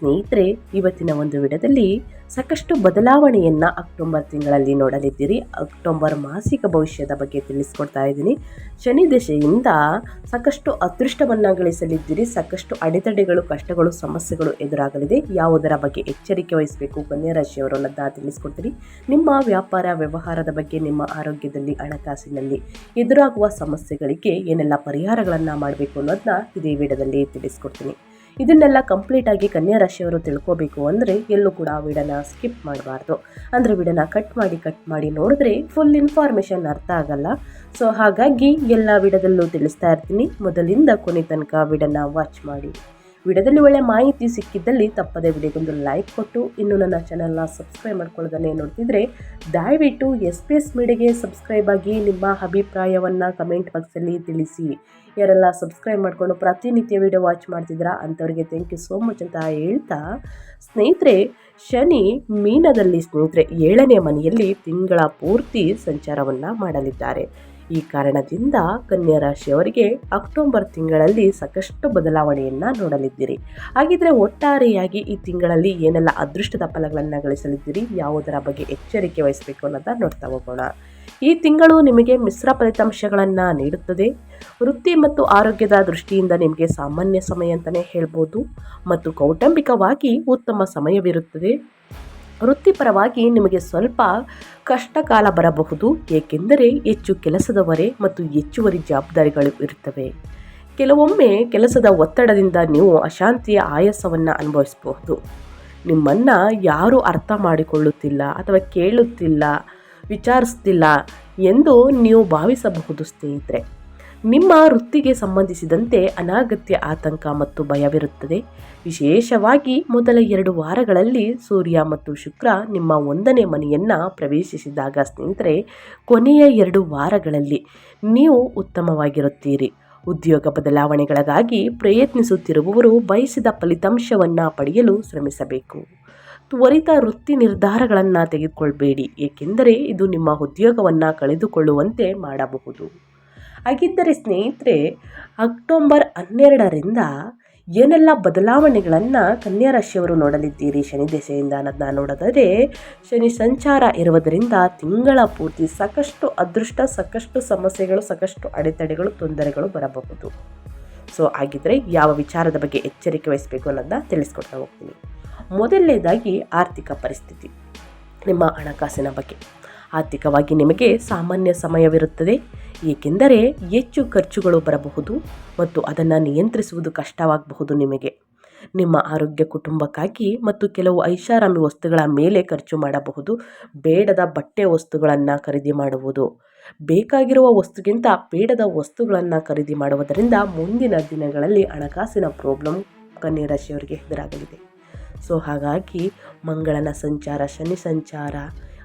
ಸ್ನೇಹಿತರೆ, ಇವತ್ತಿನ ಒಂದು ವಿಡದಲ್ಲಿ ಸಾಕಷ್ಟು ಬದಲಾವಣೆಯನ್ನು ಅಕ್ಟೋಬರ್ ತಿಂಗಳಲ್ಲಿ ನೋಡಲಿದ್ದೀರಿ. ಅಕ್ಟೋಬರ್ ಮಾಸಿಕ ಭವಿಷ್ಯದ ಬಗ್ಗೆ ತಿಳಿಸ್ಕೊಡ್ತಾ ಇದ್ದೀನಿ. ಶನಿ ದಶೆಯಿಂದ ಸಾಕಷ್ಟು ಅದೃಷ್ಟವನ್ನು ಗಳಿಸಲಿದ್ದೀರಿ. ಸಾಕಷ್ಟು ಅಡೆತಡೆಗಳು, ಕಷ್ಟಗಳು, ಸಮಸ್ಯೆಗಳು ಎದುರಾಗಲಿದೆ. ಯಾವುದರ ಬಗ್ಗೆ ಎಚ್ಚರಿಕೆ ವಹಿಸಬೇಕು? ಕನ್ಯಾ ರಾಶಿಯವರು ತಿಳಿಸ್ಕೊಡ್ತೀರಿ. ನಿಮ್ಮ ವ್ಯಾಪಾರ, ವ್ಯವಹಾರದ ಬಗ್ಗೆ ನಿಮ್ಮ ಆರೋಗ್ಯದಲ್ಲಿ, ಹಣಕಾಸಿನಲ್ಲಿ ಎದುರಾಗುವ ಸಮಸ್ಯೆಗಳಿಗೆ ಏನೆಲ್ಲ ಪರಿಹಾರಗಳನ್ನು ಮಾಡಬೇಕು ಅನ್ನೋದನ್ನ ಇದೇ ವಿಡದಲ್ಲಿ ತಿಳಿಸ್ಕೊಡ್ತೀನಿ. ಇದನ್ನೆಲ್ಲ ಕಂಪ್ಲೀಟಾಗಿ ಕನ್ಯಾ ರಾಶಿಯವರು ತಿಳ್ಕೋಬೇಕು ಅಂದರೆ ಎಲ್ಲೂ ಕೂಡ ವಿಡನ ಸ್ಕಿಪ್ ಮಾಡಬಾರ್ದು. ಅಂದರೆ ವಿಡನ ಕಟ್ ಮಾಡಿ ಕಟ್ ಮಾಡಿ ನೋಡಿದ್ರೆ ಫುಲ್ ಇನ್ಫಾರ್ಮೇಷನ್ ಅರ್ಥ ಆಗಲ್ಲ. ಸೊ ಹಾಗಾಗಿ ಎಲ್ಲ ವಿಡದಲ್ಲೂ ತಿಳಿಸ್ತಾ ಇರ್ತೀನಿ. ಮೊದಲಿಂದ ಕೊನೆ ತನಕ ವಿಡನ ವಾಚ್ ಮಾಡಿ. ವಿಡಿಯೋದಲ್ಲಿ ಒಳ್ಳೆ ಮಾಹಿತಿ ಸಿಕ್ಕಿದ್ದಲ್ಲಿ ತಪ್ಪದೆ ವಿಡಿಯೋಗೊಂದು ಲೈಕ್ ಕೊಟ್ಟು, ಇನ್ನು ನನ್ನ ಚಾನಲ್ನ ಸಬ್ಸ್ಕ್ರೈಬ್ ಮಾಡ್ಕೊಳ್ಳೋದನ್ನೇ ನೋಡ್ತಿದ್ರೆ, ದಯವಿಟ್ಟು ಎಸ್ ಪಿ ಎಸ್ ಮೀಡಿಯಾಗೆ ಸಬ್ಸ್ಕ್ರೈಬ್ ಆಗಿ ನಿಮ್ಮ ಅಭಿಪ್ರಾಯವನ್ನು ಕಮೆಂಟ್ ಬಾಕ್ಸಲ್ಲಿ ತಿಳಿಸಿ. ಯಾರೆಲ್ಲ ಸಬ್ಸ್ಕ್ರೈಬ್ ಮಾಡಿಕೊಂಡು ಪ್ರತಿನಿತ್ಯ ವಿಡಿಯೋ ವಾಚ್ ಮಾಡ್ತಿದ್ದೀರಾ ಅಂಥವ್ರಿಗೆ ಥ್ಯಾಂಕ್ ಯು ಸೋ ಮಚ್ ಅಂತ ಹೇಳ್ತಾ, ಸ್ನೇಹಿತರೆ, ಶನಿ ಮೀನದಲ್ಲಿ ಸ್ನೇಹಿತರೆ, ಏಳನೇ ಮನೆಯಲ್ಲಿ ತಿಂಗಳ ಪೂರ್ತಿ ಸಂಚಾರವನ್ನು ಮಾಡಲಿದ್ದಾರೆ. ಈ ಕಾರಣದಿಂದ ಕನ್ಯಾ ರಾಶಿಯವರಿಗೆ ಅಕ್ಟೋಬರ್ ತಿಂಗಳಲ್ಲಿ ಸಾಕಷ್ಟು ಬದಲಾವಣೆಯನ್ನು ನೋಡಲಿದ್ದೀರಿ. ಹಾಗಿದ್ರೆ ಒಟ್ಟಾರೆಯಾಗಿ ಈ ತಿಂಗಳಲ್ಲಿ ಏನೆಲ್ಲ ಅದೃಷ್ಟದ ಫಲಗಳನ್ನು ಗಳಿಸಲಿದ್ದೀರಿ, ಯಾವುದರ ಬಗ್ಗೆ ಎಚ್ಚರಿಕೆ ವಹಿಸಬೇಕು ಅನ್ನೋದನ್ನ ನೋಡ್ತಾ ಹೋಗೋಣ. ಈ ತಿಂಗಳು ನಿಮಗೆ ಮಿಶ್ರ ಫಲಿತಾಂಶಗಳನ್ನು ನೀಡುತ್ತದೆ. ವೃತ್ತಿ ಮತ್ತು ಆರೋಗ್ಯದ ದೃಷ್ಟಿಯಿಂದ ನಿಮಗೆ ಸಾಮಾನ್ಯ ಸಮಯ ಅಂತಲೇ ಹೇಳ್ಬೋದು. ಮತ್ತು ಕೌಟುಂಬಿಕವಾಗಿ ಉತ್ತಮ ಸಮಯವಿರುತ್ತದೆ. ವೃತ್ತಿಪರವಾಗಿ ನಿಮಗೆ ಸ್ವಲ್ಪ ಕಷ್ಟಕಾಲ ಬರಬಹುದು, ಏಕೆಂದರೆ ಹೆಚ್ಚು ಕೆಲಸದವರೆ ಮತ್ತು ಹೆಚ್ಚುವರಿ ಜವಾಬ್ದಾರಿಗಳು ಇರುತ್ತವೆ. ಕೆಲವೊಮ್ಮೆ ಕೆಲಸದ ಒತ್ತಡದಿಂದ ನೀವು ಅಶಾಂತಿಯ ಆಯಾಸವನ್ನು ಅನುಭವಿಸಬಹುದು. ನಿಮ್ಮನ್ನು ಯಾರು ಅರ್ಥ ಮಾಡಿಕೊಳ್ಳುತ್ತಿಲ್ಲ ಅಥವಾ ಕೇಳುತ್ತಿಲ್ಲ ವಿಚಾರಿಸ್ತಿಲ್ಲ ಎಂದು ನೀವು ಭಾವಿಸಬಹುದು ಸ್ನೇಹಿತರೆ. ನಿಮ್ಮ ವೃತ್ತಿಗೆ ಸಂಬಂಧಿಸಿದಂತೆ ಅನಾಗತ್ಯ ಆತಂಕ ಮತ್ತು ಭಯವಿರುತ್ತದೆ. ವಿಶೇಷವಾಗಿ ಮೊದಲ ಎರಡು ವಾರಗಳಲ್ಲಿ ಸೂರ್ಯ ಮತ್ತು ಶುಕ್ರ ನಿಮ್ಮ ಒಂದನೇ ಮನೆಯನ್ನು ಪ್ರವೇಶಿಸಿದಾಗ ಸ್ನೇಹಿತರೆ, ಕೊನೆಯ ಎರಡು ವಾರಗಳಲ್ಲಿ ನೀವು ಉತ್ತಮವಾಗಿರುತ್ತೀರಿ. ಉದ್ಯೋಗ ಬದಲಾವಣೆಗಳಿಗಾಗಿ ಪ್ರಯತ್ನಿಸುತ್ತಿರುವವರು ಬಯಸಿದ ಫಲಿತಾಂಶವನ್ನು ಪಡೆಯಲು ಶ್ರಮಿಸಬೇಕು. ತ್ವರಿತ ವೃತ್ತಿ ನಿರ್ಧಾರಗಳನ್ನು ತೆಗೆದುಕೊಳ್ಬೇಡಿ, ಏಕೆಂದರೆ ಇದು ನಿಮ್ಮ ಉದ್ಯೋಗವನ್ನು ಕಳೆದುಕೊಳ್ಳುವಂತೆ ಮಾಡಬಹುದು. ಹಾಗಿದ್ದರೆ ಸ್ನೇಹಿತರೆ, ಅಕ್ಟೋಬರ್ ಹನ್ನೆರಡರಿಂದ ಏನೆಲ್ಲ ಬದಲಾವಣೆಗಳನ್ನು ಕನ್ಯಾ ರಾಶಿಯವರು ನೋಡಲಿದ್ದೀರಿ? ಶನಿ ದೆಸೆಯಿಂದ ಅನ್ನೋದನ್ನ ನೋಡೋದಾದರೆ, ಶನಿ ಸಂಚಾರ ಇರುವುದರಿಂದ ತಿಂಗಳ ಪೂರ್ತಿ ಸಾಕಷ್ಟು ಅದೃಷ್ಟ, ಸಾಕಷ್ಟು ಸಮಸ್ಯೆಗಳು, ಸಾಕಷ್ಟು ಅಡೆತಡೆಗಳು, ತೊಂದರೆಗಳು ಬರಬಹುದು. ಸೊ ಹಾಗಿದ್ದರೆ ಯಾವ ವಿಚಾರದ ಬಗ್ಗೆ ಎಚ್ಚರಿಕೆ ವಹಿಸಬೇಕು ಅನ್ನೋದನ್ನ ತಿಳಿಸ್ಕೊಡ್ತಾ ಹೋಗ್ತೀನಿ. ಮೊದಲನೇದಾಗಿ ಆರ್ಥಿಕ ಪರಿಸ್ಥಿತಿ. ನಿಮ್ಮ ಹಣಕಾಸಿನ ಬಗ್ಗೆ. ಆರ್ಥಿಕವಾಗಿ ನಿಮಗೆ ಸಾಮಾನ್ಯ ಸಮಯವಿರುತ್ತದೆ. ಏಕೆಂದರೆ ಹೆಚ್ಚು ಖರ್ಚುಗಳು ಬರಬಹುದು ಮತ್ತು ಅದನ್ನು ನಿಯಂತ್ರಿಸುವುದು ಕಷ್ಟವಾಗಬಹುದು ನಿಮಗೆ. ನಿಮ್ಮ ಆರೋಗ್ಯ ಕುಟುಂಬಕ್ಕಾಗಿ ಮತ್ತು ಕೆಲವು ಐಷಾರಾಮಿ ವಸ್ತುಗಳ ಮೇಲೆ ಖರ್ಚು ಮಾಡಬಹುದು. ಬೇಡದ ಬಟ್ಟೆ ವಸ್ತುಗಳನ್ನು ಖರೀದಿ ಮಾಡುವುದು. ಬೇಕಾಗಿರುವ ವಸ್ತುಗಿಂತ ಬೇಡದ ವಸ್ತುಗಳನ್ನು ಖರೀದಿ ಮಾಡುವುದರಿಂದ ಮುಂದಿನ ದಿನಗಳಲ್ಲಿ ಹಣಕಾಸಿನ ಪ್ರಾಬ್ಲಮ್ ರಾಶಿಯವರಿಗೆ ಎದುರಾಗಲಿದೆ. ಸೊ ಹಾಗಾಗಿ ಮಂಗಳನ ಸಂಚಾರ, ಶನಿ ಸಂಚಾರ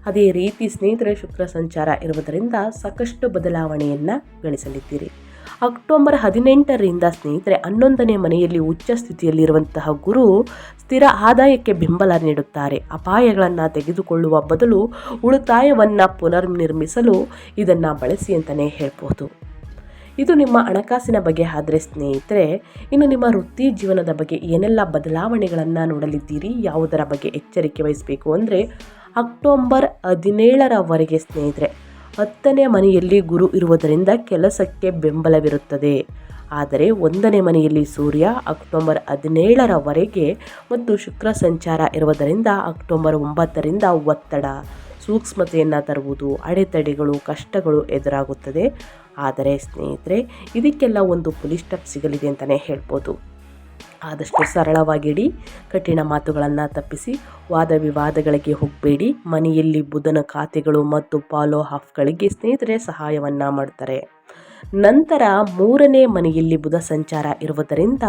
ಅದೇ ರೀತಿ ಸ್ನೇಹಿತರ, ಶುಕ್ರ ಸಂಚಾರ ಇರುವುದರಿಂದ ಸಾಕಷ್ಟು ಬದಲಾವಣೆಯನ್ನು ಗಳಿಸಲಿದ್ದೀರಿ. ಅಕ್ಟೋಬರ್ ಹದಿನೆಂಟರಿಂದ ಸ್ನೇಹಿತರೆ, ಹನ್ನೊಂದನೇ ಮನೆಯಲ್ಲಿ ಉಚ್ಚ ಸ್ಥಿತಿಯಲ್ಲಿರುವಂತಹ ಗುರು ಸ್ಥಿರ ಆದಾಯಕ್ಕೆ ಬೆಂಬಲ ನೀಡುತ್ತಾರೆ. ಅಪಾಯಗಳನ್ನು ತೆಗೆದುಕೊಳ್ಳುವ ಬದಲು ಉಳಿತಾಯವನ್ನು ಪುನರ್ನಿರ್ಮಿಸಲು ಇದನ್ನು ಬಳಸಿ ಅಂತಲೇ ಹೇಳ್ಬೋದು ಇದು ನಿಮ್ಮ ಹಣಕಾಸಿನ ಬಗ್ಗೆ ಆದರೆ ಸ್ನೇಹಿತರೆ, ಇನ್ನು ನಿಮ್ಮ ವೃತ್ತಿ ಜೀವನದ ಬಗ್ಗೆ ಏನೆಲ್ಲ ಬದಲಾವಣೆಗಳನ್ನು ನೋಡಲಿದ್ದೀರಿ, ಯಾವುದರ ಬಗ್ಗೆ ಎಚ್ಚರಿಕೆ ವಹಿಸಬೇಕು ಅಂದರೆ ಅಕ್ಟೋಬರ್ ಹದಿನೇಳರವರೆಗೆ ಸ್ನೇಹಿತರೆ, ಹತ್ತನೇ ಮನೆಯಲ್ಲಿ ಗುರು ಇರುವುದರಿಂದ ಕೆಲಸಕ್ಕೆ ಬೆಂಬಲವಿರುತ್ತದೆ. ಆದರೆ ಒಂದನೇ ಮನೆಯಲ್ಲಿ ಸೂರ್ಯ ಅಕ್ಟೋಬರ್ ಹದಿನೇಳರವರೆಗೆ ಮತ್ತು ಶುಕ್ರ ಸಂಚಾರ ಇರುವುದರಿಂದ ಅಕ್ಟೋಬರ್ ಒಂಬತ್ತರಿಂದ ಒತ್ತಡ, ಸೂಕ್ಷ್ಮತೆಯನ್ನು ತರುವುದು, ಅಡೆತಡೆಗಳು, ಕಷ್ಟಗಳು ಎದುರಾಗುತ್ತದೆ. ಆದರೆ ಸ್ನೇಹಿತರೆ, ಇದಕ್ಕೆಲ್ಲ ಒಂದು ಪುಲಿಸ್ಟಪ್ ಸ್ಟಾಪ್ ಸಿಗಲಿದೆ ಅಂತಲೇ ಹೇಳ್ಬೋದು. ಆದಷ್ಟು ಸರಳವಾಗಿಡಿ, ಕಠಿಣ ಮಾತುಗಳನ್ನು ತಪ್ಪಿಸಿ, ವಾದ ವಿವಾದಗಳಿಗೆ ಹೋಗಬೇಡಿ. ಮನೆಯಲ್ಲಿ ಬುಧನ ಖಾತೆಗಳು ಮತ್ತು ಫಾಲೋ ಹಾಫ್ಗಳಿಗೆ ಸ್ನೇಹಿತರೆ ಸಹಾಯವನ್ನು ಮಾಡ್ತಾರೆ. ನಂತರ ಮೂರನೇ ಮನೆಯಲ್ಲಿ ಬುಧ ಸಂಚಾರ ಇರುವುದರಿಂದ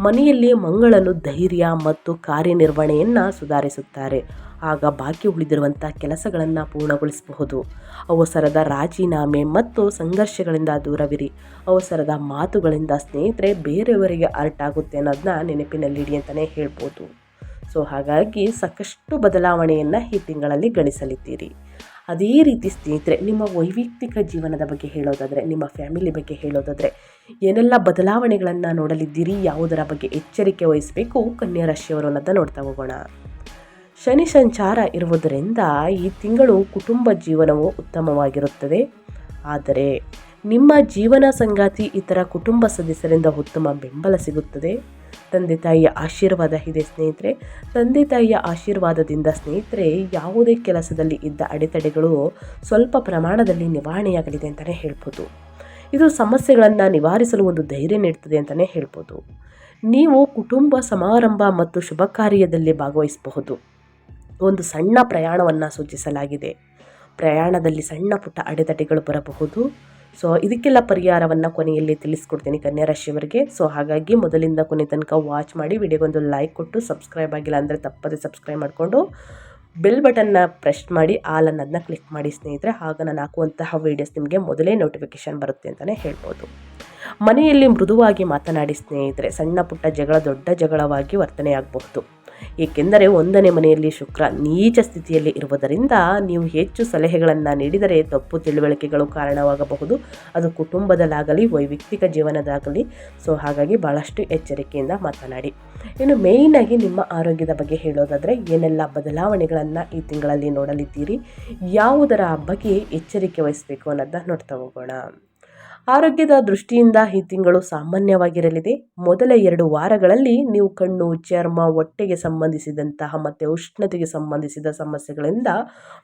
ಮನೆಯಲ್ಲಿ ಮಂಗಳನು ಧೈರ್ಯ ಮತ್ತು ಕಾರ್ಯನಿರ್ವಹಣೆಯನ್ನು ಸುಧಾರಿಸುತ್ತಾರೆ. ಆಗ ಬಾಕಿ ಉಳಿದಿರುವಂಥ ಕೆಲಸಗಳನ್ನು ಪೂರ್ಣಗೊಳಿಸಬಹುದು. ಅವಸರದ ರಾಜೀನಾಮೆ ಮತ್ತು ಸಂಘರ್ಷಗಳಿಂದ ದೂರವಿರಿ. ಅವಸರದ ಮಾತುಗಳಿಂದ ಸ್ನೇಹಿತರೆ, ಬೇರೆಯವರಿಗೆ ಅರ್ಟ್ ಆಗುತ್ತೆ ಅನ್ನೋದನ್ನ ನೆನಪಿನಲ್ಲಿಡಿ ಅಂತಲೇ ಹೇಳ್ಬೋದು. ಸೊ, ಹಾಗಾಗಿ ಸಾಕಷ್ಟು ಬದಲಾವಣೆಯನ್ನು ಈ ತಿಂಗಳಲ್ಲಿ ಗಳಿಸಲಿದ್ದೀರಿ. ಅದೇ ರೀತಿ ಸ್ನೇಹಿತರೆ, ನಿಮ್ಮ ವೈಯಕ್ತಿಕ ಜೀವನದ ಬಗ್ಗೆ ಹೇಳೋದಾದರೆ, ನಿಮ್ಮ ಫ್ಯಾಮಿಲಿ ಬಗ್ಗೆ ಹೇಳೋದಾದರೆ, ಏನೆಲ್ಲ ಬದಲಾವಣೆಗಳನ್ನು ನೋಡಲಿದ್ದೀರಿ, ಯಾವುದರ ಬಗ್ಗೆ ಎಚ್ಚರಿಕೆ ವಹಿಸಬೇಕು, ಕನ್ಯಾ ರಾಶಿಯವರು ಅನ್ನೋದನ್ನ ನೋಡ್ತಾ ಹೋಗೋಣ. ಶನಿ ಸಂಚಾರ ಇರುವುದರಿಂದ ಈ ತಿಂಗಳು ಕುಟುಂಬ ಜೀವನವು ಉತ್ತಮವಾಗಿರುತ್ತದೆ. ಆದರೆ ನಿಮ್ಮ ಜೀವನ ಸಂಗಾತಿ ಇತರ ಕುಟುಂಬ ಸದಸ್ಯರಿಂದ ಉತ್ತಮ ಬೆಂಬಲ ಸಿಗುತ್ತದೆ. ತಂದೆ ತಾಯಿಯ ಆಶೀರ್ವಾದ ಇದೆ ಸ್ನೇಹಿತರೆ. ತಂದೆ ತಾಯಿಯ ಆಶೀರ್ವಾದದಿಂದ ಸ್ನೇಹಿತರೆ, ಯಾವುದೇ ಕೆಲಸದಲ್ಲಿ ಇದ್ದ ಅಡೆತಡೆಗಳು ಸ್ವಲ್ಪ ಪ್ರಮಾಣದಲ್ಲಿ ನಿವಾರಣೆಯಾಗಲಿದೆ ಅಂತಲೇ ಹೇಳ್ಬೋದು. ಇದು ಸಮಸ್ಯೆಗಳನ್ನು ನಿವಾರಿಸಲು ಒಂದು ಧೈರ್ಯ ನೀಡ್ತದೆ ಅಂತಲೇ ಹೇಳ್ಬೋದು. ನೀವು ಕುಟುಂಬ ಸಮಾರಂಭ ಮತ್ತು ಶುಭ ಕಾರ್ಯದಲ್ಲಿ ಭಾಗವಹಿಸಬಹುದು. ಒಂದು ಸಣ್ಣ ಪ್ರಯಾಣವನ್ನು ಸೂಚಿಸಲಾಗಿದೆ. ಪ್ರಯಾಣದಲ್ಲಿ ಸಣ್ಣ ಪುಟ್ಟ ಅಡೆತಡೆಗಳು ಬರಬಹುದು. ಸೊ, ಇದಕ್ಕೆಲ್ಲ ಪರಿಹಾರವನ್ನು ಕೊನೆಯಲ್ಲಿ ತಿಳಿಸ್ಕೊಡ್ತೀನಿ ಕನ್ಯಾ ರಾಶಿಯವರಿಗೆ ಸೊ, ಹಾಗಾಗಿ ಮೊದಲಿಂದ ಕೊನೆ ತನಕ ವಾಚ್ ಮಾಡಿ ವಿಡಿಯೋಗೊಂದು ಲೈಕ್ ಕೊಟ್ಟು ಸಬ್ಸ್ಕ್ರೈಬ್ ಆಗಿಲ್ಲ ಅಂದರೆ ತಪ್ಪದೆ ಸಬ್ಸ್ಕ್ರೈಬ್ ಮಾಡಿಕೊಂಡು ಬೆಲ್ ಬಟನ್ನ ಪ್ರೆಸ್ ಮಾಡಿ ಆಲ್ ಅನ್ನೋದನ್ನ ಕ್ಲಿಕ್ ಮಾಡಿ ಸ್ನೇಹಿತರೆ. ಆಗ ನಾನು ಹಾಕುವಂತಹ ವೀಡಿಯೋಸ್ ನಿಮಗೆ ಮೊದಲೇ ನೋಟಿಫಿಕೇಶನ್ ಬರುತ್ತೆ ಅಂತಲೇ ಹೇಳ್ಬೋದು. ಮನೆಯಲ್ಲಿ ಮೃದುವಾಗಿ ಮಾತನಾಡಿ ಸ್ನೇಹಿತರೆ, ಸಣ್ಣ ಪುಟ್ಟ ಜಗಳ ದೊಡ್ಡ ಜಗಳವಾಗಿ ವರ್ತನೆಯಾಗಬಹುದು. ಏಕೆಂದರೆ ಒಂದನೇ ಮನೆಯಲ್ಲಿ ಶುಕ್ರ ನೀಚ ಸ್ಥಿತಿಯಲ್ಲಿ ಇರುವುದರಿಂದ ನೀವು ಹೆಚ್ಚು ಸಲಹೆಗಳನ್ನು ನೀಡಿದರೆ ತಪ್ಪು ತಿಳುವಳಿಕೆಗಳು ಕಾರಣವಾಗಬಹುದು. ಅದು ಕುಟುಂಬದಲ್ಲಾಗಲಿ, ವೈಯಕ್ತಿಕ ಜೀವನದಾಗಲಿ. ಸೊ, ಹಾಗಾಗಿ ಭಾಳಷ್ಟು ಎಚ್ಚರಿಕೆಯಿಂದ ಮಾತನಾಡಿ. ಇನ್ನು ಮೇಯ್ನಾಗಿ ನಿಮ್ಮ ಆರೋಗ್ಯದ ಬಗ್ಗೆ ಹೇಳೋದಾದರೆ, ಏನೆಲ್ಲ ಬದಲಾವಣೆಗಳನ್ನು ಈ ತಿಂಗಳಲ್ಲಿ ನೋಡಲಿದ್ದೀರಿ? ಯಾವುದರ ಬಗ್ಗೆ ಎಚ್ಚರಿಕೆ ವಹಿಸಬೇಕು ಅನ್ನೋದನ್ನ ನೋಡ್ತಾ ಹೋಗೋಣ. ಆರೋಗ್ಯದ ದೃಷ್ಟಿಯಿಂದ ಈ ತಿಂಗಳು ಸಾಮಾನ್ಯವಾಗಿರಲಿದೆ. ಮೊದಲ ಎರಡು ವಾರಗಳಲ್ಲಿ ನೀವು ಕಣ್ಣು, ಚರ್ಮ, ಹೊಟ್ಟೆಗೆ ಸಂಬಂಧಿಸಿದಂತಹ ಮತ್ತು ಉಷ್ಣತೆಗೆ ಸಂಬಂಧಿಸಿದ ಸಮಸ್ಯೆಗಳಿಂದ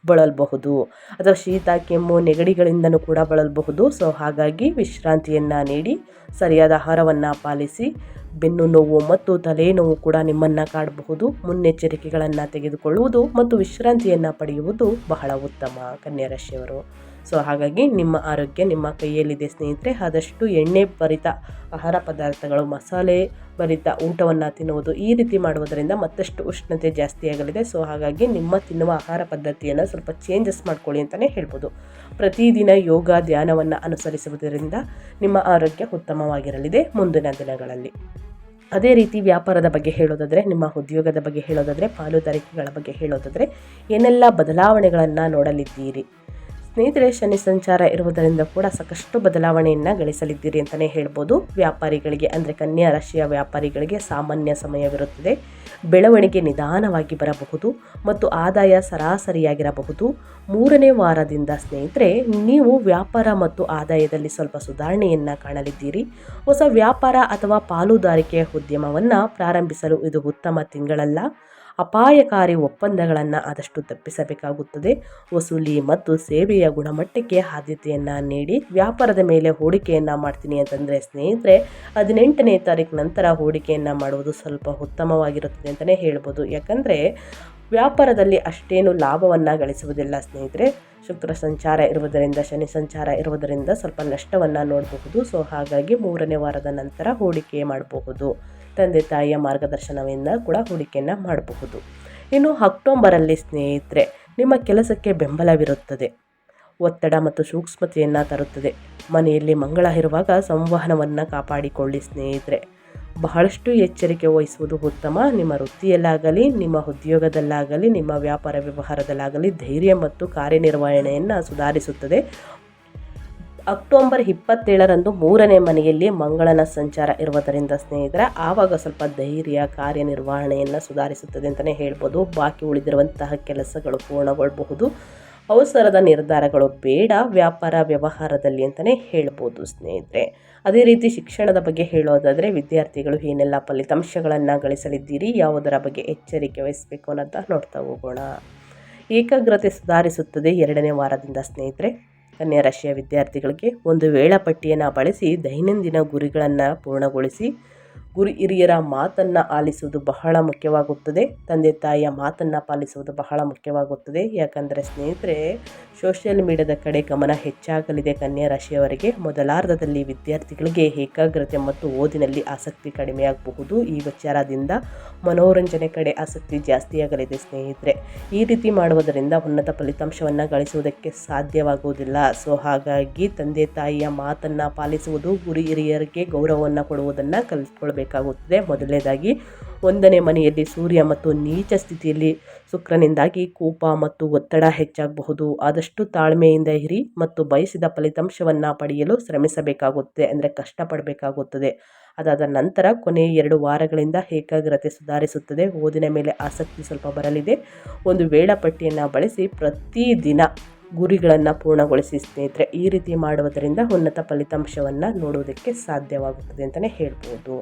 ಬಳಲಬಹುದು. ಅಥವಾ ಶೀತ, ಕೆಮ್ಮು, ನೆಗಡಿಗಳಿಂದನೂ ಕೂಡ ಬಳಲಬಹುದು. ಸೊ ಹಾಗಾಗಿ ವಿಶ್ರಾಂತಿಯನ್ನು ನೀಡಿ, ಸರಿಯಾದ ಆಹಾರವನ್ನು ಪಾಲಿಸಿ, ಬೆನ್ನು ನೋವು ಮತ್ತು ತಲೆನೋವು ಕೂಡ ನಿಮ್ಮನ್ನು ಕಾಡಬಹುದು. ಮುನ್ನೆಚ್ಚರಿಕೆಗಳನ್ನು ತೆಗೆದುಕೊಳ್ಳುವುದು ಮತ್ತು ವಿಶ್ರಾಂತಿಯನ್ನು ಪಡೆಯುವುದು ಬಹಳ ಉತ್ತಮ, ಕನ್ಯಾ ರಾಶಿಯವರು. ಸೊ ಹಾಗಾಗಿ ನಿಮ್ಮ ಆರೋಗ್ಯ, ನಿಮ್ಮ ಕೈಯಲ್ಲಿದೆ ಸ್ನೇಹಿತರೆ, ಆದಷ್ಟು ಎಣ್ಣೆ ಭರಿತ ಆಹಾರ ಪದಾರ್ಥಗಳು, ಮಸಾಲೆ ಭರಿತ ಊಟವನ್ನು ತಿನ್ನುವುದು ಈ ರೀತಿ ಮಾಡುವುದರಿಂದ ಮತ್ತಷ್ಟು ಉಷ್ಣತೆ ಜಾಸ್ತಿ ಆಗಲಿದೆ. ಸೊ ಹಾಗಾಗಿ ನಿಮ್ಮ ತಿನ್ನುವ ಆಹಾರ ಪದ್ಧತಿಯನ್ನು ಸ್ವಲ್ಪ ಚೇಂಜಸ್ ಮಾಡ್ಕೊಳ್ಳಿ ಅಂತಲೇ ಹೇಳ್ಬೋದು. ಪ್ರತಿದಿನ ಯೋಗ, ಧ್ಯಾನವನ್ನು ಅನುಸರಿಸುವುದರಿಂದ ನಿಮ್ಮ ಆರೋಗ್ಯ ಉತ್ತಮವಾಗಿರಲಿದೆ ಮುಂದಿನ ದಿನಗಳಲ್ಲಿ. ಅದೇ ರೀತಿ ವ್ಯಾಪಾರದ ಬಗ್ಗೆ ಹೇಳೋದಾದರೆ, ನಿಮ್ಮ ಉದ್ಯೋಗದ ಬಗ್ಗೆ ಹೇಳೋದಾದರೆ ಪಾಲುದಾರಿಕೆಗಳ ಬಗ್ಗೆ ಹೇಳೋದಾದರೆ, ಏನೆಲ್ಲ ಬದಲಾವಣೆಗಳನ್ನು ನೋಡಲಿದ್ದೀರಿ? ಸ್ನೇಹಿತರೆ, ಶನಿ ಸಂಚಾರ ಇರುವುದರಿಂದ ಕೂಡ ಸಾಕಷ್ಟು ಬದಲಾವಣೆಯನ್ನು ಗಳಿಸಲಿದ್ದೀರಿ ಅಂತಲೇ ಹೇಳ್ಬೋದು. ವ್ಯಾಪಾರಿಗಳಿಗೆ ಅಂದರೆ ಕನ್ಯಾ ರಾಶಿಯ ವ್ಯಾಪಾರಿಗಳಿಗೆ ಸಾಮಾನ್ಯ ಸಮಯವಿರುತ್ತದೆ. ಬೆಳವಣಿಗೆ ನಿಧಾನವಾಗಿ ಬರಬಹುದು ಮತ್ತು ಆದಾಯ ಸರಾಸರಿಯಾಗಿರಬಹುದು. ಮೂರನೇ ವಾರದಿಂದ ಸ್ನೇಹಿತರೆ, ನೀವು ವ್ಯಾಪಾರ ಮತ್ತು ಆದಾಯದಲ್ಲಿ ಸ್ವಲ್ಪ ಸುಧಾರಣೆಯನ್ನು ಕಾಣಲಿದ್ದೀರಿ. ಹೊಸ ವ್ಯಾಪಾರ ಅಥವಾ ಪಾಲುದಾರಿಕೆಯ ಉದ್ಯಮವನ್ನು ಪ್ರಾರಂಭಿಸಲು ಇದು ಉತ್ತಮ ತಿಂಗಳಲ್ಲ. ಅಪಾಯಕಾರಿ ಒಪ್ಪಂದಗಳನ್ನು ಆದಷ್ಟು ತಪ್ಪಿಸಬೇಕಾಗುತ್ತದೆ. ವಸೂಲಿ ಮತ್ತು ಸೇವೆಯ ಗುಣಮಟ್ಟಕ್ಕೆ ಆದ್ಯತೆಯನ್ನು ನೀಡಿ ವ್ಯಾಪಾರದ ಮೇಲೆ ಹೂಡಿಕೆಯನ್ನು ಮಾಡ್ತೀನಿ ಅಂತಂದರೆ ಸ್ನೇಹಿತರೆ, ಹದಿನೆಂಟನೇ ತಾರೀಕು ನಂತರ ಹೂಡಿಕೆಯನ್ನು ಮಾಡುವುದು ಸ್ವಲ್ಪ ಉತ್ತಮವಾಗಿರುತ್ತದೆ ಅಂತಲೇ ಹೇಳ್ಬೋದು. ಯಾಕಂದರೆ ವ್ಯಾಪಾರದಲ್ಲಿ ಅಷ್ಟೇನು ಲಾಭವನ್ನು ಗಳಿಸುವುದಿಲ್ಲ ಸ್ನೇಹಿತರೆ. ಶುಕ್ರ ಸಂಚಾರ ಇರುವುದರಿಂದ, ಶನಿ ಸಂಚಾರ ಇರುವುದರಿಂದ ಸ್ವಲ್ಪ ನಷ್ಟವನ್ನು ನೋಡಬಹುದು. ಸೊ, ಹಾಗಾಗಿ ಮೂರನೇ ವಾರದ ನಂತರ ಹೂಡಿಕೆ ಮಾಡಬಹುದು. ತಂದೆ ತಾಯಿಯ ಮಾರ್ಗದರ್ಶನದಿಂದ ಕೂಡ ಹೂಡಿಕೆಯನ್ನು ಮಾಡಬಹುದು. ಇನ್ನು ಅಕ್ಟೋಬರಲ್ಲಿ ಸ್ನೇಹಿತರೆ, ನಿಮ್ಮ ಕೆಲಸಕ್ಕೆ ಬೆಂಬಲವಿರುತ್ತದೆ. ಒತ್ತಡ ಮತ್ತು ಸೂಕ್ಷ್ಮತೆಯನ್ನು ತರುತ್ತದೆ. ಮನೆಯಲ್ಲಿ ಮಂಗಳ ಇರುವಾಗ ಸಂವಹನವನ್ನು ಕಾಪಾಡಿಕೊಳ್ಳಿ ಸ್ನೇಹಿತರೆ. ಬಹಳಷ್ಟು ಎಚ್ಚರಿಕೆ ವಹಿಸುವುದು ಉತ್ತಮ. ನಿಮ್ಮ ವೃತ್ತಿಯಲ್ಲಾಗಲಿ, ನಿಮ್ಮ ಉದ್ಯೋಗದಲ್ಲಾಗಲಿ, ನಿಮ್ಮ ವ್ಯಾಪಾರ ವ್ಯವಹಾರದಲ್ಲಾಗಲಿ ಧೈರ್ಯ ಮತ್ತು ಕಾರ್ಯನಿರ್ವಹಣೆಯನ್ನು ಸುಧಾರಿಸುತ್ತದೆ. ಅಕ್ಟೋಬರ್ ಇಪ್ಪತ್ತೇಳರಂದು ಮೂರನೇ ಮನೆಯಲ್ಲಿ ಮಂಗಳನ ಸಂಚಾರ ಇರುವುದರಿಂದ ಸ್ನೇಹಿತರ, ಆವಾಗ ಸ್ವಲ್ಪ ಧೈರ್ಯ, ಕಾರ್ಯನಿರ್ವಹಣೆಯನ್ನು ಸುಧಾರಿಸುತ್ತದೆ ಅಂತಲೇ ಹೇಳ್ಬೋದು. ಬಾಕಿ ಉಳಿದಿರುವಂತಹ ಕೆಲಸಗಳು ಪೂರ್ಣಗೊಳ್ಳಬಹುದು. ಅವಸರದ ನಿರ್ಧಾರಗಳು ಬೇಡ. ವ್ಯಾಪಾರ ವ್ಯವಹಾರದಲ್ಲಿ ಅಂತಲೇ ಹೇಳ್ಬೋದು ಸ್ನೇಹಿತರೆ. ಅದೇ ರೀತಿ ಶಿಕ್ಷಣದ ಬಗ್ಗೆ ಹೇಳೋದಾದರೆ, ವಿದ್ಯಾರ್ಥಿಗಳು ಏನೆಲ್ಲ ಫಲಿತಾಂಶಗಳನ್ನು ಗಳಿಸಲಿದ್ದೀರಿ, ಯಾವುದರ ಬಗ್ಗೆ ಎಚ್ಚರಿಕೆ ವಹಿಸಬೇಕು ಅನ್ನೋದನ್ನ ನೋಡ್ತಾ ಹೋಗೋಣ. ಏಕಾಗ್ರತೆ ಸುಧಾರಿಸುತ್ತದೆ ಎರಡನೇ ವಾರದಿಂದ ಸ್ನೇಹಿತರೆ. ಕನ್ಯಾ ರಾಶಿಯ ವಿದ್ಯಾರ್ಥಿಗಳಿಗೆ ಒಂದು ವೇಳಾಪಟ್ಟಿಯನ್ನು ಬಳಸಿ ದೈನಂದಿನ ಗುರಿಗಳನ್ನು ಪೂರ್ಣಗೊಳಿಸಿ ಗುರು ಹಿರಿಯರ ಮಾತನ್ನು ಆಲಿಸುವುದು ಬಹಳ ಮುಖ್ಯವಾಗುತ್ತದೆ. ತಂದೆ ತಾಯಿಯ ಮಾತನ್ನು ಪಾಲಿಸುವುದು ಬಹಳ ಮುಖ್ಯವಾಗುತ್ತದೆ. ಯಾಕಂದರೆ ಸ್ನೇಹಿತರೆ ಸೋಷಿಯಲ್ ಮೀಡಿಯಾದ ಕಡೆ ಗಮನ ಹೆಚ್ಚಾಗಲಿದೆ ಕನ್ಯಾ ರಾಶಿಯವರಿಗೆ. ಮೊದಲಾರ್ಧದಲ್ಲಿ ವಿದ್ಯಾರ್ಥಿಗಳಿಗೆ ಏಕಾಗ್ರತೆ ಮತ್ತು ಓದಿನಲ್ಲಿ ಆಸಕ್ತಿ ಕಡಿಮೆಯಾಗಬಹುದು. ಈ ವಿಚಾರದಿಂದ ಮನೋರಂಜನೆ ಕಡೆ ಆಸಕ್ತಿ ಜಾಸ್ತಿಯಾಗಲಿದೆ ಸ್ನೇಹಿತರೆ. ಈ ರೀತಿ ಮಾಡುವುದರಿಂದ ಉನ್ನತ ಫಲಿತಾಂಶವನ್ನು ಗಳಿಸುವುದಕ್ಕೆ ಸಾಧ್ಯವಾಗುವುದಿಲ್ಲ. ಸೊ ಹಾಗಾಗಿ ತಂದೆ ತಾಯಿಯ ಮಾತನ್ನು ಪಾಲಿಸುವುದು ಗುರು ಹಿರಿಯರಿಗೆ ಗೌರವವನ್ನು ಕೊಡುವುದನ್ನು ಕಲಿತ್ಕೊಳ್ಬೇಕಾಗುತ್ತದೆ ಮೊದಲನೇದಾಗಿ, ಒಂದನೇ ಮನೆಯಲ್ಲಿ ಸೂರ್ಯ ಮತ್ತು ನೀಚ ಸ್ಥಿತಿಯಲ್ಲಿ ಶುಕ್ರನಿಂದಾಗಿ ಕೋಪ ಮತ್ತು ಒತ್ತಡ ಹೆಚ್ಚಾಗಬಹುದು. ಆದಷ್ಟು ತಾಳ್ಮೆಯಿಂದ ಇರಿ ಮತ್ತು ಬಯಸಿದ ಫಲಿತಾಂಶವನ್ನು ಪಡೆಯಲು ಶ್ರಮಿಸಬೇಕಾಗುತ್ತದೆ ಅಂದರೆ ಕಷ್ಟಪಡಬೇಕಾಗುತ್ತದೆ. ಅದಾದ ನಂತರ ಕೊನೆಯ ಎರಡು ವಾರಗಳಿಂದ ಏಕಾಗ್ರತೆ ಸುಧಾರಿಸುತ್ತದೆ. ಓದಿನ ಮೇಲೆ ಆಸಕ್ತಿ ಸ್ವಲ್ಪ ಬರಲಿದೆ. ಒಂದು ವೇಳಾಪಟ್ಟಿಯನ್ನು ಬಳಸಿ ಪ್ರತಿದಿನ ಗುರಿಗಳನ್ನು ಪೂರ್ಣಗೊಳಿಸಿ ಸ್ನೇಹಿತರೆ, ಈ ರೀತಿ ಮಾಡುವುದರಿಂದ ಉನ್ನತ ಫಲಿತಾಂಶವನ್ನು ನೋಡುವುದಕ್ಕೆ ಸಾಧ್ಯವಾಗುತ್ತದೆ ಅಂತಲೇ ಹೇಳ್ಬೋದು.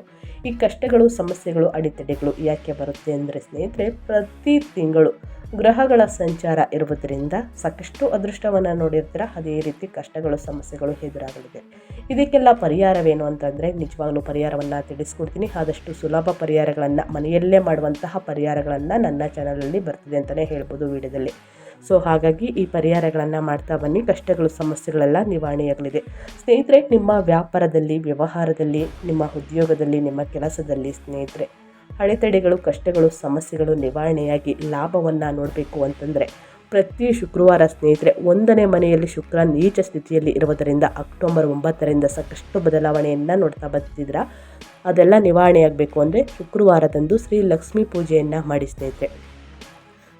ಈ ಕಷ್ಟಗಳು, ಸಮಸ್ಯೆಗಳು, ಅಡೆತಡೆಗಳು ಯಾಕೆ ಬರುತ್ತೆ ಅಂದರೆ ಸ್ನೇಹಿತರೆ, ಪ್ರತಿ ತಿಂಗಳು ಗ್ರಹಗಳ ಸಂಚಾರ ಇರುವುದರಿಂದ ಸಾಕಷ್ಟು ಅದೃಷ್ಟವನ್ನು ನೋಡಿರ್ತೀರ, ಅದೇ ರೀತಿ ಕಷ್ಟಗಳು, ಸಮಸ್ಯೆಗಳು ಎದುರಾಗಲಿದೆ. ಇದಕ್ಕೆಲ್ಲ ಪರಿಹಾರವೇನು ಅಂತಂದರೆ, ನಿಜವಾಗ್ಲೂ ಪರಿಹಾರವನ್ನು ತಿಳಿಸ್ಕೊಡ್ತೀನಿ. ಆದಷ್ಟು ಸುಲಭ ಪರಿಹಾರಗಳನ್ನು ಮನೆಯಲ್ಲೇ ಮಾಡುವಂತಹ ಪರಿಹಾರಗಳನ್ನು ನನ್ನ ಚಾನಲಲ್ಲಿ ಬರ್ತಿದೆ ಅಂತಲೇ ಹೇಳ್ಬೋದು ವಿಡಿಯೋದಲ್ಲಿ. ಸೊ ಹಾಗಾಗಿ ಈ ಪರಿಹಾರಗಳನ್ನು ಮಾಡ್ತಾ ಬನ್ನಿ. ಕಷ್ಟಗಳು, ಸಮಸ್ಯೆಗಳೆಲ್ಲ ನಿವಾರಣೆಯಾಗಲಿದೆ. ಸ್ನೇಹಿತರೆ, ನಿಮ್ಮ ವ್ಯಾಪಾರದಲ್ಲಿ, ವ್ಯವಹಾರದಲ್ಲಿ, ನಿಮ್ಮ ಉದ್ಯೋಗದಲ್ಲಿ, ನಿಮ್ಮ ಕೆಲಸದಲ್ಲಿ ಸ್ನೇಹಿತರೆ, ಅಡೆತಡೆಗಳು, ಕಷ್ಟಗಳು, ಸಮಸ್ಯೆಗಳು ನಿವಾರಣೆಯಾಗಿ ಲಾಭವನ್ನು ನೋಡಬೇಕು ಅಂತಂದರೆ ಪ್ರತಿ ಶುಕ್ರವಾರ ಸ್ನೇಹಿತರೆ ಒಂದನೇ ಮನೆಯಲ್ಲಿ ಶುಕ್ರ ನೀಚ ಸ್ಥಿತಿಯಲ್ಲಿ ಇರುವುದರಿಂದ ಅಕ್ಟೋಬರ್ ಒಂಬತ್ತರಿಂದ ಸಾಕಷ್ಟು ಬದಲಾವಣೆಯನ್ನು ನೋಡ್ತಾ ಬರ್ತಿದ್ರ ಅದೆಲ್ಲ ನಿವಾರಣೆಯಾಗಬೇಕು ಅಂದರೆ ಶುಕ್ರವಾರದಂದು ಶ್ರೀ ಲಕ್ಷ್ಮೀ ಪೂಜೆಯನ್ನು ಮಾಡಿ ಸ್ನೇಹಿತರೆ.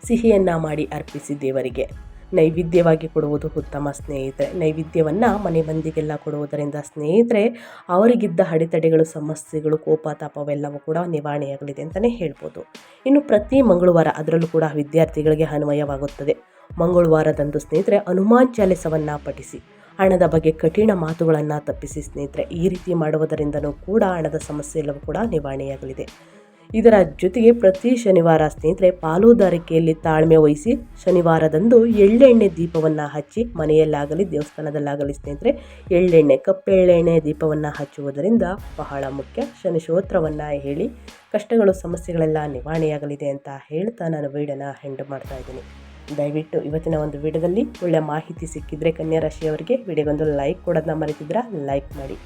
ಸಿಹಿಯನ್ನು ಮಾಡಿ ಅರ್ಪಿಸಿ ದೇವರಿಗೆ. ನೈವೇದ್ಯವಾಗಿ ಕೊಡುವುದು ಉತ್ತಮ ಸ್ನೇಹಿತರೆ. ನೈವೇದ್ಯವನ್ನು ಮನೆ ಮಂದಿಗೆಲ್ಲ ಕೊಡುವುದರಿಂದ ಸ್ನೇಹಿತರೆ, ಅವರಿಗಿದ್ದ ಅಡೆತಡೆಗಳು, ಸಮಸ್ಯೆಗಳು, ಕೋಪ, ತಾಪವೆಲ್ಲವೂ ಕೂಡ ನಿವಾರಣೆಯಾಗಲಿದೆ ಅಂತಲೇ ಹೇಳ್ಬೋದು. ಇನ್ನು ಪ್ರತಿ ಮಂಗಳವಾರ ಅದರಲ್ಲೂ ಕೂಡ ವಿದ್ಯಾರ್ಥಿಗಳಿಗೆ ಅನ್ವಯವಾಗುತ್ತದೆ. ಮಂಗಳವಾರದಂದು ಸ್ನೇಹಿತರೆ, ಹನುಮಾನ್ ಚಾಲಿಸವನ್ನು ಪಠಿಸಿ, ಹಣದ ಬಗ್ಗೆ ಕಠಿಣ ಮಾತುಗಳನ್ನು ತಪ್ಪಿಸಿ ಸ್ನೇಹಿತರೆ, ಈ ರೀತಿ ಮಾಡುವುದರಿಂದನೂ ಕೂಡ ಹಣದ ಸಮಸ್ಯೆ ಎಲ್ಲವೂ ಕೂಡ ನಿವಾರಣೆಯಾಗಲಿದೆ. ಇದರ ಜೊತೆಗೆ ಪ್ರತಿ ಶನಿವಾರ ಸ್ನೇಹಿತರೆ ಪಾಲುದಾರಿಕೆಯಲ್ಲಿ ತಾಳ್ಮೆ ವಹಿಸಿ ಶನಿವಾರದಂದು ಎಳ್ಳೆಣ್ಣೆ ದೀಪವನ್ನು ಹಚ್ಚಿ ಮನೆಯಲ್ಲಾಗಲಿ, ದೇವಸ್ಥಾನದಲ್ಲಾಗಲಿ ಸ್ನೇಹಿತರೆ, ಎಳ್ಳೆಣ್ಣೆ ಕಪ್ಪೆಳ್ಳೆಣ್ಣೆ ದೀಪವನ್ನು ಹಚ್ಚುವುದರಿಂದ ಬಹಳ ಮುಖ್ಯ. ಶನಿ ಸ್ತೋತ್ರವನ್ನು ಹೇಳಿ ಕಷ್ಟಗಳು, ಸಮಸ್ಯೆಗಳೆಲ್ಲ ನಿವಾರಣೆಯಾಗಲಿದೆ ಅಂತ ಹೇಳ್ತಾ ನಾನು ವೀಡಿಯೋನ ಹೆಂಡ್ ಮಾಡ್ತಾ ಇದ್ದೀನಿ. ದಯವಿಟ್ಟು ಇವತ್ತಿನ ಒಂದು ವಿಡಿಯೋದಲ್ಲಿ ಒಳ್ಳೆಯ ಮಾಹಿತಿ ಸಿಕ್ಕಿದರೆ ಕನ್ಯಾ ರಾಶಿಯವರಿಗೆ ವಿಡಿಯೋಗೊಂದು ಲೈಕ್ ಕೊಡೋದನ್ನ ಮರೆತಿದ್ರೆ ಲೈಕ್ ಮಾಡಿ.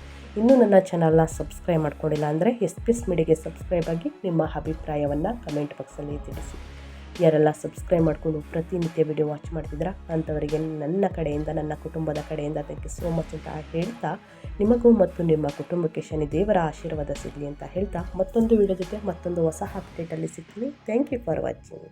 ಇನ್ನೂ ನನ್ನ ಚಾನಲ್ನ ಸಬ್ಸ್ಕ್ರೈಬ್ ಮಾಡ್ಕೊಂಡಿಲ್ಲ ಅಂದರೆ ಎಸ್ ಪಿ ಎಸ್ ಮೀಡಿಯಾಗೆ ಸಬ್ಸ್ಕ್ರೈಬ್ ಆಗಿ ನಿಮ್ಮ ಅಭಿಪ್ರಾಯವನ್ನು ಕಮೆಂಟ್ ಬಾಕ್ಸಲ್ಲಿ ತಿಳಿಸಿ. ಯಾರೆಲ್ಲ ಸಬ್ಸ್ಕ್ರೈಬ್ ಮಾಡಿಕೊಂಡು ಪ್ರತಿನಿತ್ಯ ವಿಡಿಯೋ ವಾಚ್ ಮಾಡ್ತಿದ್ದೀರಾ, ಅಂಥವರಿಗೆ ನನ್ನ ಕಡೆಯಿಂದ, ನನ್ನ ಕುಟುಂಬದ ಕಡೆಯಿಂದ ಅದಕ್ಕೆ ಸೋ ಮಚ್ ಅಂತ ಹೇಳ್ತಾ, ನಿಮಗೂ ಮತ್ತು ನಿಮ್ಮ ಕುಟುಂಬಕ್ಕೆ ಶನಿ ದೇವರ ಆಶೀರ್ವಾದ ಸಿಗಲಿ ಅಂತ ಹೇಳ್ತಾ ಮತ್ತೊಂದು ವಿಡಿಯೋ ಜೊತೆ ಮತ್ತೊಂದು ಹೊಸ ಅಪ್ಡೇಟಲ್ಲಿ ಸಿಗ್ತೀನಿ. Thank you for watching